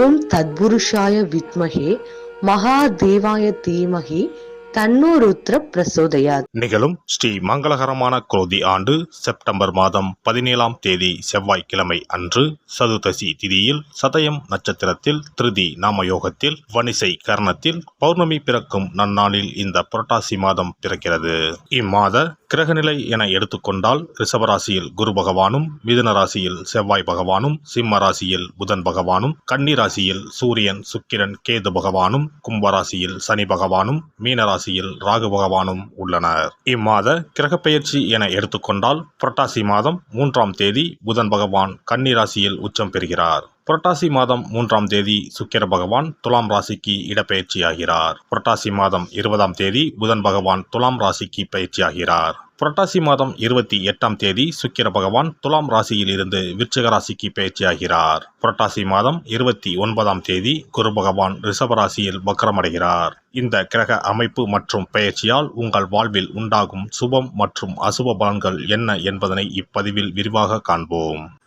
ஓம் தத்புருஷாய வித்மகே மகாதேவாய தீமகி தன்னோ பிரசோதயா நிகழும் ஸ்ரீ மங்களகரமான குரோதி ஆண்டு செப்டம்பர் மாதம் பதினேழாம் தேதி செவ்வாய்க்கிழமை அன்று சதுர்தசி திதியில் சதயம் நட்சத்திரத்தில் திருதி நாமயோகத்தில் வனிசை கர்ணத்தில் பௌர்ணமி பிறக்கும் நன்னாளில் இந்த புரட்டாசி மாதம் பிறக்கிறது. இம்மாத கிரகநிலை என எடுத்துக்கொண்டால் ரிஷபராசியில் குரு பகவானும் மிதுன ராசியில் செவ்வாய் பகவானும் சிம்ம ராசியில் புதன் பகவானும் கன்னி ராசியில் சூரியன் சுக்கிரன் கேது பகவானும் கும்பராசியில் சனி பகவானும் மீன ராசியில் ராகு பகவானும் உள்ளனர். இம்மாத கிரகப்பெயர்ச்சி என எடுத்துக்கொண்டால் புரட்டாசி மாதம் மூன்றாம் தேதி புதன் பகவான் கன்னி ராசியில் உச்சம் பெறுகிறார். புரட்டாசி மாதம் மூன்றாம் தேதி சுக்கிர பகவான் துலாம் ராசிக்கு இடப்பெயர்ச்சியாகிறார். புரட்டாசி மாதம் இருபதாம் தேதி புதன் பகவான் துலாம் ராசிக்கு பயிற்சியாகிறார். புரட்டாசி மாதம் இருபத்தி எட்டாம் தேதி சுக்கிர பகவான் துலாம் ராசியில் இருந்து விருச்சிக ராசிக்கு பயிற்சியாகிறார். புரட்டாசி மாதம் இருபத்தி ஒன்பதாம் தேதி குரு பகவான் ரிஷப ராசியில் வக்கரமடைகிறார். இந்த கிரக அமைப்பு மற்றும் பயிற்சியால் உங்கள் வாழ்வில் உண்டாகும் சுபம் மற்றும் அசுப பலன்கள் என்ன என்பதனை இப்பதிவில் விரிவாக காண்போம்.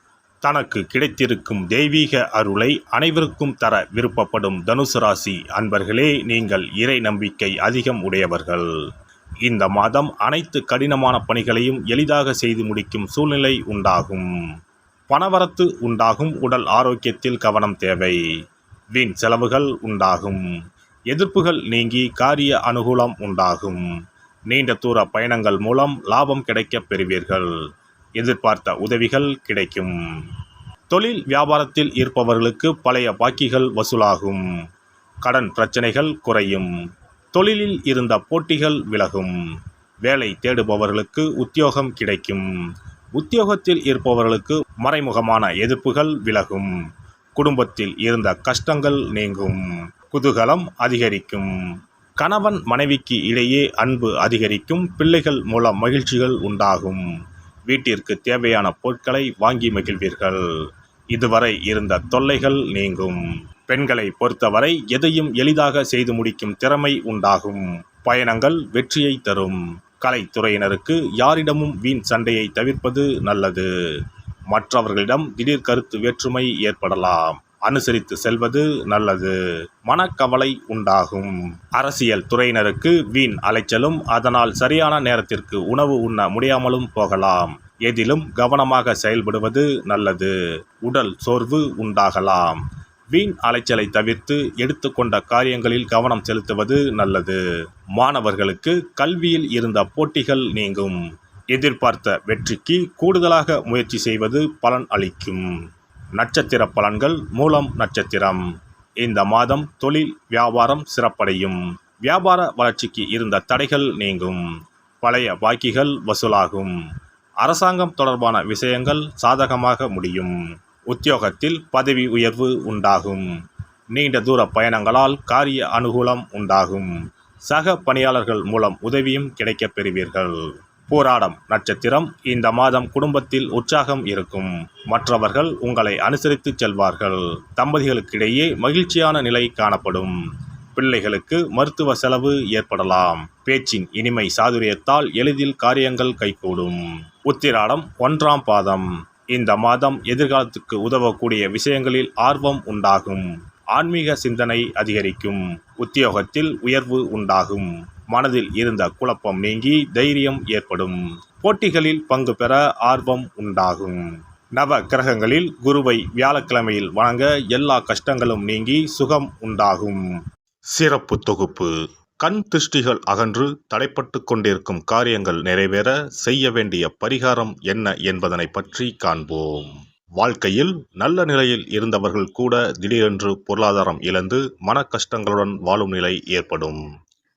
தனக்கு கிடைத்திருக்கும் தெய்வீக அருளை அனைவருக்கும் தர விருப்பப்படும் தனுசு ராசி அன்பர்களே நீங்கள் இறை நம்பிக்கை அதிகம் உடையவர்கள். இந்த மாதம் அனைத்து கடினமான பணிகளையும் எளிதாக செய்து முடிக்கும் சூழ்நிலை உண்டாகும். பணவரத்து உண்டாகும் உடல் ஆரோக்கியத்தில் கவனம் தேவை. வீண் செலவுகள் உண்டாகும். எதிர்ப்புகள் நீங்கி காரிய அனுகூலம் உண்டாகும். நீண்ட தூர பயணங்கள் மூலம் லாபம் கிடைக்கப் பெறுவீர்கள். எதிர்பார்த்த உதவிகள் கிடைக்கும். தொழில் வியாபாரத்தில் இருப்பவர்களுக்கு பழைய பாக்கிகள் வசூலாகும். கடன் பிரச்சனைகள் குறையும். தொழிலில் இருந்த போட்டிகள் விலகும். வேலை தேடுபவர்களுக்கு உத்தியோகம் கிடைக்கும். உத்தியோகத்தில் இருப்பவர்களுக்கு மறைமுகமான எதிர்ப்புகள் விலகும். குடும்பத்தில் இருந்த கஷ்டங்கள் நீங்கும். குதூகலம் அதிகரிக்கும். கணவன் மனைவிக்கு இடையே அன்பு அதிகரிக்கும். பிள்ளைகள் மூலம் மகிழ்ச்சிகள் உண்டாகும். வீட்டிற்கு தேவையான பொருட்களை வாங்கி மகிழ்வீர்கள். இதுவரை இருந்த தொல்லைகள் நீங்கும். பெண்களை பொறுத்தவரை எதையும் எளிதாக செய்து முடிக்கும் திறமை உண்டாகும். பயணங்கள் வெற்றியை தரும். கலைத்துறையினருக்கு யாரிடமும் வீண் சண்டையை தவிர்ப்பது நல்லது. மற்றவர்களிடம் திடீர் கருத்து வேற்றுமை ஏற்படலாம். அனுசரித்து செல்வது நல்லது. மனக்கவலை உண்டாகும். அரசியல் துறையினருக்கு வீண் அலைச்சலும் அதனால் சரியான நேரத்திற்கு உணவு உண்ண முடியாமலும் போகலாம். எதிலும் கவனமாக செயல்படுவது நல்லது. உடல் சோர்வு உண்டாகலாம். வீண் அலைச்சலை தவிர்த்து எடுத்துக்கொண்ட காரியங்களில் கவனம் செலுத்துவது நல்லது. மாணவர்களுக்கு கல்வியில் இருந்த போட்டிகள் நீங்கும். எதிர்பார்த்த வெற்றிக்கு கூடுதலாக முயற்சி செய்வது பலன் அளிக்கும். நட்சத்திர பலன்கள் மூலம் நட்சத்திரம். இந்த மாதம் தொழில் வியாபாரம் சிறப்படையும். வியாபார வளர்ச்சிக்கு இருந்த தடைகள் நீங்கும். பழைய பாக்கிகள் வசூலாகும். அரசாங்கம் தொடர்பான விஷயங்கள் சாதகமாக முடியும். உத்தியோகத்தில் பதவி உயர்வு உண்டாகும். நீண்ட தூர பயணங்களால் காரிய அனுகூலம் உண்டாகும். சக பணியாளர்கள் மூலம் உதவியும் கிடைக்கப் பெறுவீர்கள். போராடம் நட்சத்திரம் இந்த மாதம் குடும்பத்தில் உற்சாகம் இருக்கும். மற்றவர்கள் உங்களை அனுசரித்து செல்வார்கள். தம்பதிகளுக்கிடையே மகிழ்ச்சியான நிலை காணப்படும். பிள்ளைகளுக்கு மருத்துவ செலவு ஏற்படலாம். பேச்சின் இனிமை சாதுரியத்தால் எளிதில் காரியங்கள் கைகூடும். உத்திராடம் ஒன்றாம் பாதம். இந்த மாதம் எதிர்காலத்துக்கு உதவக்கூடிய விஷயங்களில் ஆர்வம் உண்டாகும். ஆன்மீக சிந்தனை அதிகரிக்கும். உத்தியோகத்தில் உயர்வு உண்டாகும். மனதில் இருந்த குழப்பம் நீங்கி தைரியம் ஏற்படும். போட்டிகளில் பங்கு பெற ஆர்வம் உண்டாகும். நவ கிரகங்களில் குருவை வியாழக்கிழமையில் வணங்க எல்லா கஷ்டங்களும் நீங்கி சுகம் உண்டாகும். சிறப்பு தொகுப்பு. கண் திருஷ்டிகள் அகன்று தடைப்பட்டு கொண்டிருக்கும் காரியங்கள் நிறைவேற செய்ய வேண்டிய பரிகாரம் என்ன என்பதனை பற்றி காண்போம். வாழ்க்கையில் நல்ல நிலையில் இருந்தவர்கள் கூட திடீரென்று பொருளாதாரம் இழந்து மன கஷ்டங்களுடன் வாழும் நிலை ஏற்படும்.